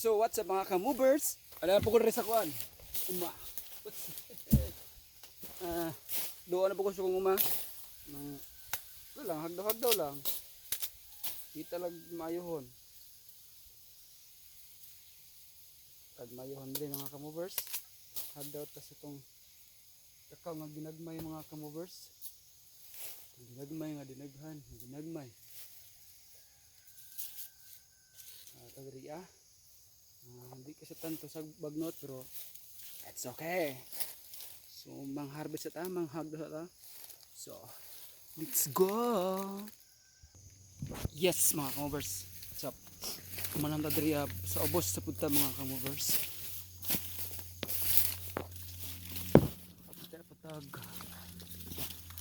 So what's up mga ka-movers? Ano po ko rin kuan? Uma. What's Ah, doon na po ko sa uma. Nang ito lang, hagdaw-hagdaw lang. Di talag maayuhon. Tag maayuhon din mga ka-movers. Hagdaw ta sa itong kakaw nga ginagmay mga ka-movers. Ginagmay nga dinaghan, ginagmay. Ah, tagri ah. Ah, hindi kasi tanto sa bagnot pero it's okay. So mang harvest at mang hagda ta. So let's go. Yes mga kamovers. What's up? Kumanang ta diri ah, sa ubos sa punta mga kamovers. Patag.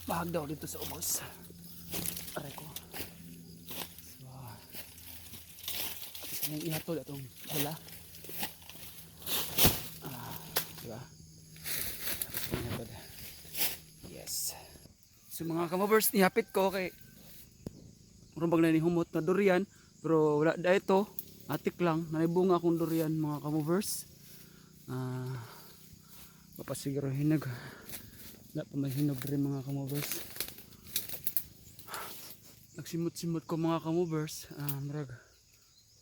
Bahag daw dito sa ubos. Aray ko. So, Nang ihatod atong dala. Ah, di ba? Tapos ko ihatod. Yes. So mga kamabers, nihapit ko kay Murang na ni humot na durian, pero wala da ito. Atik lang, naibunga akong durian mga kamabers. Ah, papasiguro hinag. Wala pa may hinog rin mga kamabers. Nagsimot-simot ko mga kamabers. Ah, marag.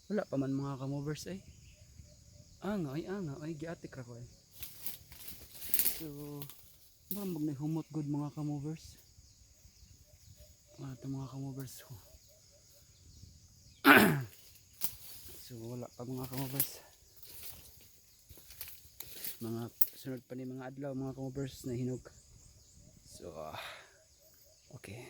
Wala pa man mga kamovers ay. Anga ay anga ay giatik ra ko ay. So, mga mag humot good mga kamovers. Ah, ito mga kamovers ko. so, wala pa mga kamovers. Mga sunod pa ni mga adlaw mga kamovers na hinog. So, ah, okay.